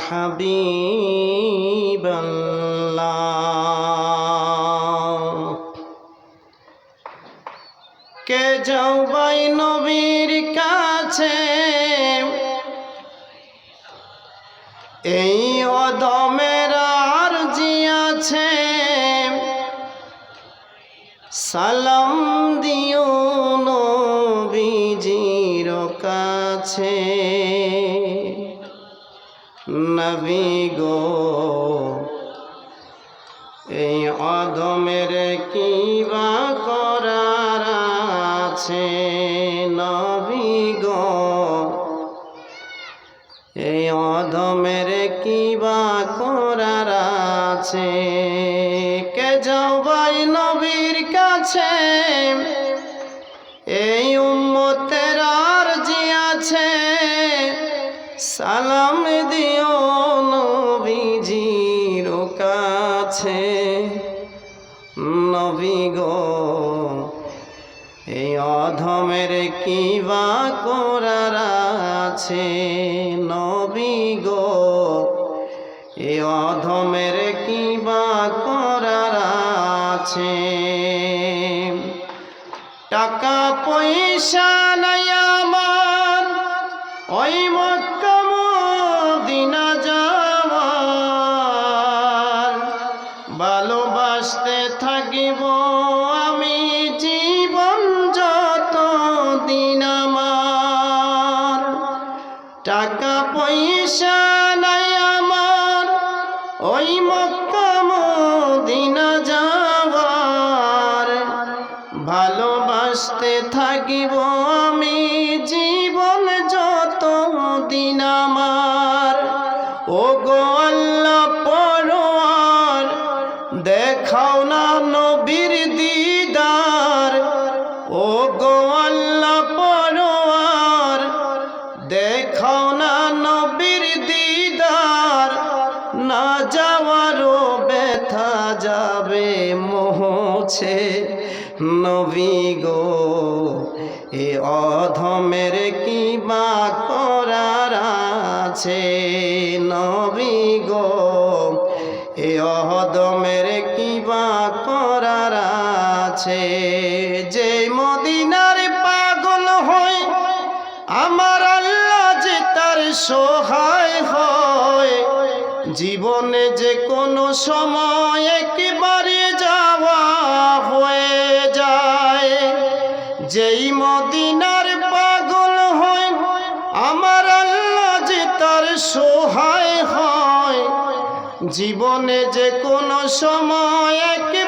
حبيب الله কে যাও বাই নবীর কাছে এই অদমের আর আছে সালাম দিও নবীজির কাছে নবী গো, এই অধমের কি বা করার আছে? নবী গো, এই অধমের কি বা করার আছে? কে যাও ভাই নবীর কাছে? এই উম্মতের নবী গো। এই অধমের কি বা করার আছে নবী গো। এই অধমের কি বা করার আছে। টাকা পয়সা নাই আমার, ওই মক্কা টাকা পয়সা নাই আমার। ওই মক্কা মদিনা যাওয়ার। ভালোবাসতে থাকিব আমি জীবন যত দিন আমার। ও গো আল্লাহ পরোয়ার, দেখাও না নবীর দেখাও না নবীর দিদার, না যাওয়ারও ব্যথা যাবে মোছে নবী গো, এ অধমের কি বা করার আছে। নবী গো, এ অধমের কি বা করার আছে। সহায় হয়। জীবনে যে কোনো সময় একবারে যাওয়া হয়ে যায়। যেই মদিনার পাগল হয়, আমার আল্লাহ যে তার সহায় হয়। জীবনে যে কোনো সময় এক